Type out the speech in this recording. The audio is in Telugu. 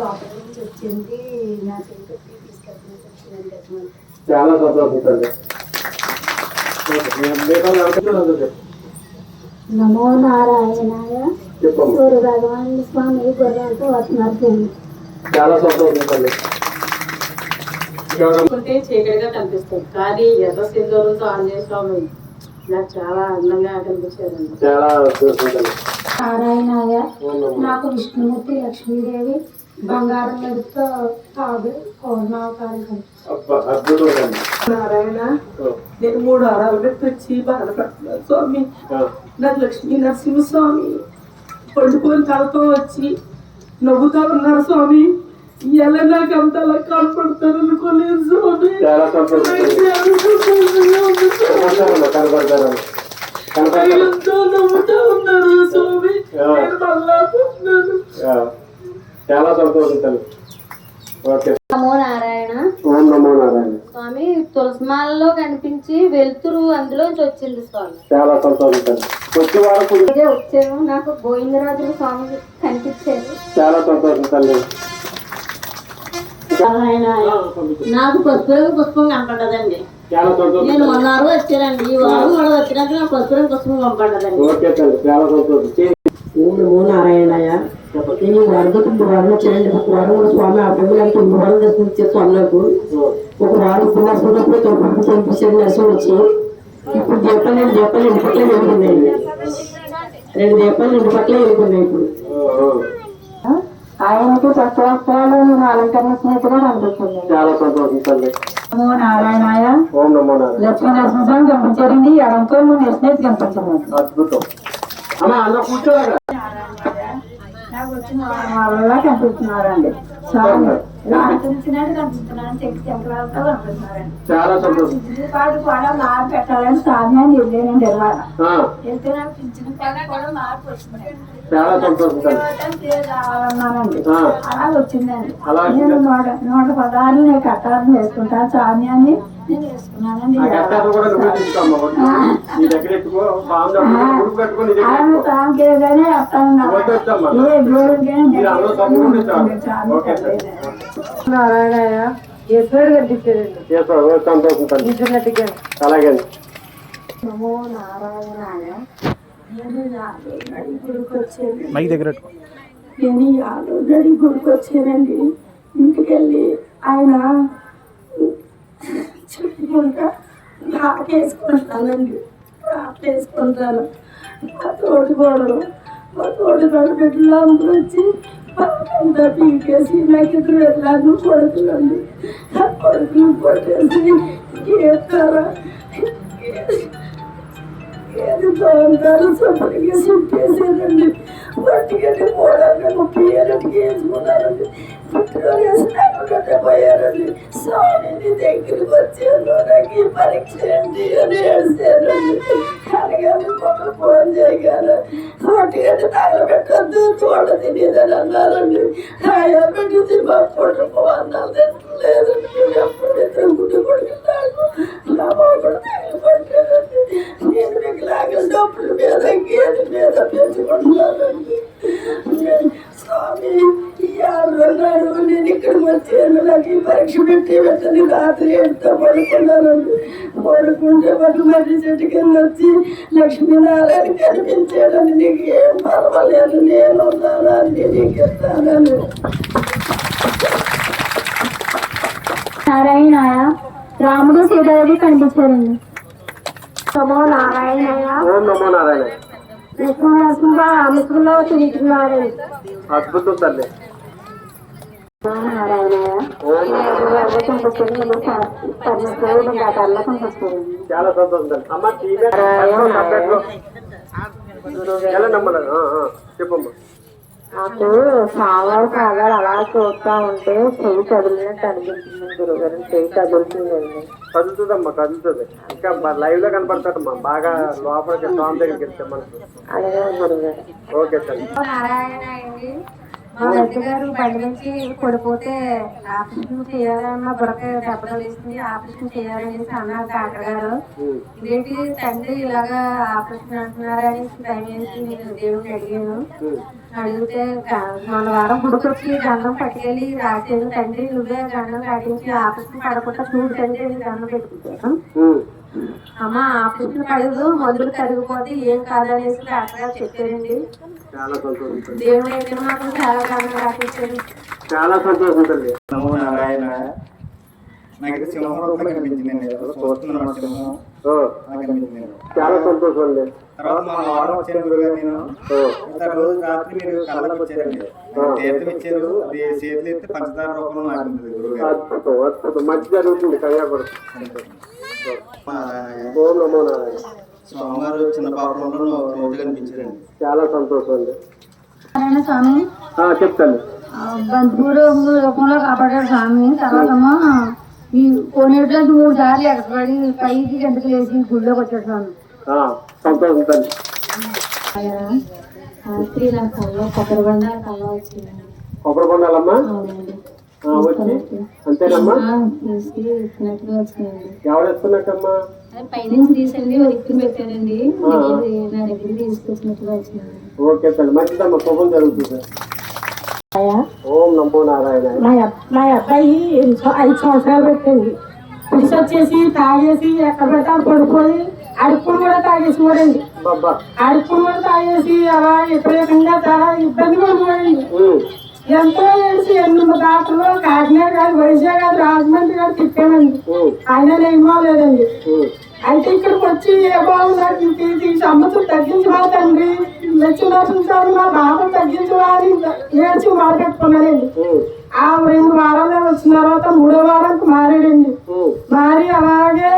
లోపల నుంచి వచ్చింది నా చాలా సంతోషం తల్లి ఓకే, మీ- మీ పనులు అనుకుంటున్నాను చెప్పు. నమో నారాయణాయ. సూర్య భగవాన్ స్వామి గుర్రాలతో వస్తున్నారు. చాలా సంతోషం తల్లి ఇంకా ఉంటే చీకటిగా కనిపిస్తుంది. కానీ ఎర్ర సింధూరంతో ఆంజనేయ స్వామి. నాకు చాలా అందంగా కనిపించారండి నారాయణాయ. నాకు విష్ణుమూర్తి లక్ష్మీదేవి. బంగారం మెడుతో కాదు తల్లి నారాయణ నేను మూడు ఆరాలు పెట్టి వచ్చి బాధపడుతున్నాను స్వామి. నాకు లక్ష్మీ నరసింహస్వామి. పండుకొని కలతో వచ్చి నవ్వుతా ఉన్నారు స్వామి. ఎలా నాకు అంత అలా కనపడతారు అనుకోలేదు స్వామి. ఎంతో నవ్వుతా ఉన్నారు స్వామి. నేను మళ్ళా చాలా సంతోషం తల్లి. ఓకే. నమో నారాయణ. ఓం నమో నారాయణ. స్వామి తులసిమాలలో కనిపించి వెలుతురు అందులోంచి వచ్చింది స్వామి. చాలా సంతోషం తల్లి. వచ్చి వారకు ఇదే వచ్చాను నాకు గోవిందరాజుల స్వామి కనిపించారు. చాలా సంతోషం తల్లి. నాకు పసుపు రంగు పుష్పం కనపడ్డదండి చాలా సంతోషం నేను మొన్న వారం వచ్చానండి. ఈ వారం కూడా వచ్చినాక నాకు పసుపు రంగు పుష్పం కనపడ్డదండి ఓకే తల్లి. చాలా సంతోషం. ఓం నమో నారాయణయ్య. నేను వరద తొమ్మిది వారం వచ్చానండి ఒక వారం కూడా స్వామి ఆ పిల్లలు తొమ్మిది వారం దర్శనం ఇచ్చారు స్వామి నాకు ఒక వారం ఉపవాసమైనప్పుడు తొమ్మిది పంపించారు వచ్చి ఇప్పుడు దీపాలు రెండు దీపాలు ఇంటి పట్ల వెలుగుతున్నాయండి రెండు దీపాలు ఇంటి పట్ల వెలుగుతున్నాయి ఇప్పుడు. ఆయనకు నేను అలంకరించినట్టుగా కనిపిస్తుంది చాలా సంతోషం తల్లి. నమో నారాయణాయ. ఓం నమో నారాయణ. లక్ష్మీ నరసింహస్వామి కనిపించారండి ఎడంతో నువ్వు నెసినట్టు కనిపించలేదు. అద్భుతం. అన్న కూర్చోలాగా నాకు వచ్చిన వాళ్ళ కనిపిస్తున్నారండి చాలా సంతోషం. పాటు కూడా మారు పెట్టాలని వెళ్ళానండి ఇవాళ వెళ్తే నాకు పింఛన్ కార్డు కూడా మార్పు వచ్చింది చాలా సంతోషం రావాలన్నానండి అలా వచ్చిందండి అలా నేను నూట నూట పదాలు నేను కట్టాలని వేసుకుంటాను స్వామి అని నేను వేసుకున్నానండి ఆ గట్టాలు నారాయణ సంతోషం అలాగే నమో నారాయణాయ మైక్ దగ్గర. నేను యాదవ్ గడి గుడికి వచ్చానండి ఇంటికి వెళ్ళి ఆయన చెప్పుకుంటా నాకేసుకుంటానండి నాకేసుకుంటాను మా తోటి గోడలు మా తోటి గోడ బిడ్డలు అందరూ వచ్చి అంతా పీకేసి నాకు ఇద్దరు వెళ్ళాను కొడుకులండి. ఆ కొడుకులు కొట్టేసి గీస్తారా ఏది బాగుంటారో సపరేట్గా చుట్టేసారండి పట్టుకెళ్ళి పోవడానికి ముప్పై ఏళ్ళకి వేసుకున్నారండి పుట్టుకొని వేసినాక పోయారండి స్వామిని దగ్గరికి వచ్చాను నాకు ఈ పరీక్ష ఏంటి అని ఏడ్చారండి అనగానే మొక్కలు ఫోన్ చేయగానే పట్టుకెళ్ళి తగలబెట్టద్దు తోడ తినేదని అన్నారండి ఆయా పెట్టి మా పొట్టు అన్నారు లేదండి ఎప్పుడు ఇద్దరు గుడ్డు కొడుకున్నాను నా మొక్కలు తగలబెట్టారండి నేను మీకు లాగా డబ్బుల మీద గేదె మీద పెంచుకుంటున్నానండి స్వామి ఈ ఆరు నాడు నేను ఇక్కడికి వచ్చాను నాకు ఈ పరీక్ష పెట్టి వెంటనే రాత్రి ఎంతో పడుకున్నానండి పడుకుంటే పట్టు మర్రి చెట్టు కింద వచ్చి లక్ష్మీనారాయణ కనిపించాడని నీకు ఏం పర్వాలేదు నేను ఉన్నానని నీకు ఇస్తానని నారాయణాయ రాముడు సీతాదేవి కనిపించారండి నమో నారాయణాయ ఓం నమో నారాయణ. నరసింహ రామకృష్ణలో తిరుగుతున్నారండి అద్భుతం తల్లి. చాలా సంతోషం అమ్మ చెప్పమ్మా. నాకు సాగాలు సాగాలు అలా చూస్తా ఉంటే చెయ్యి కదిలినట్టు అనిపించింది గురుగారు. చెయ్యి కదులుతుందండి. కదులుతుందమ్మా కదులుతుంది. ఇంకా లైవ్లో కనపడతాడమ్మా బాగా లోపలికి స్వామి దగ్గరికి వెళ్తే మనకు. అలాగే గురుగారు. ఓకే తల్లి నారాయణ అండి. గారు బండి నుంచి పడిపోతే ఆపరేషన్ చేయాలన్న బుర్రక దెబ్బలు ఇస్తుంది ఆపరేషన్ చేయాలని అన్నారు డాక్టర్ గారు. ఇదేంటి తండ్రి ఇలాగా ఆపరేషన్ అంటున్నారని టైం వేసి నేను దేవుడిని అడిగాను. అడిగితే మన వారం గుడికొచ్చి గంధం పట్టుకెళ్ళి రాసేది తండ్రి నువ్వే గంధం కాటించి ఆపరేషన్ పడకుండా చూడు తండ్రి అని గంధం పెట్టుకుంటాను అమ్మ ఆపరేషన్ పడదు మందులు కరిగిపోతే ఏం కాదనేసి డాక్టర్ చెప్పారండి. చాలా సంతోషం దేవుడు అయితే మాత్రం చాలా గంధం కాటించారు చాలా సంతోషం తల్లి నమో నారాయణ. నాకు సింహం రూపం కనిపించింది చూస్తున్నాను సింహం. ఆ, నాకు కనిపించింది చాలా సంతోషం అండి. తర్వాత మన వారం వచ్చాను గురుగారు నేను. ఆ, ఇంత రోజు రాత్రి మీరు కళ్ళకి వచ్చారండి. తీర్థం ఇచ్చారు. అది చేతులు ఎత్తి పంచదార రూపంలో మారింది గురుగారు మంచి జరుగుతుంది కంగారు స్వామివారు చిన్న పాపంలో రోజు కనిపించారండి. చాలా సంతోషం అండి. స్వామి. ఆ, చెప్తాను. బంధువులు రూపంలో కాపాడాడు స్వామి. తర్వాత ఈ కోనేట్లో మూడు సార్లు ఎక్కడపడి పైకి గంటకు వేసి గుళ్ళోకి వచ్చాడు స్వామి. సంతోషం కళ్ళ కొబ్బరి బండ కళ్ళ వచ్చిందండి కొబ్బరి అవునండి. ఆ, వచ్చి అంతేనమ్మా? ఎవరు ఎత్తున్నట్టమ్మా అది పైనుంచి తీసండి ఎత్తున పెట్టారండి అది నా దగ్గర తీసుకొచ్చినట్టుగా వచ్చిందండి ఓకే తల్లి మంచిదమ్మా శుభం జరుగుతుంది ఓం నమో నారాయణ. మా అబ్- మా అబ్బాయి ఐదు సంవత్సరాలు పెట్టండి పులిసి వచ్చేసి తాగేసి ఎక్కడ అక్కడ పడిపోయి అడుపులు కూడా తాగేసి బాబా అడుపులు కూడా తాగేసి అలా విపరీతంగా చాలా ఇబ్బంది పడిపోయింది ఎంతో ఏడిసి ఎనిమిది డాక్టర్లు కాకినాడ కాదు వైజాగ్ కాదు రాజమండ్రి కాదు తిప్పామండి ఆయన ఏమో లేదండి. అయితే ఇక్కడికి వచ్చి ఏ బాగుంది ఈ సంవత్సరం తగ్గించవా తండ్రి? లక్ష్మీనరసింహ మా బాబు తగ్గించవా అని ఏడ్చి మాట్లాడుకున్నానండి ఆ రెండు వారాలు వచ్చిన తర్వాత మూడో వారానికి మారాడండి. మారి అలాగే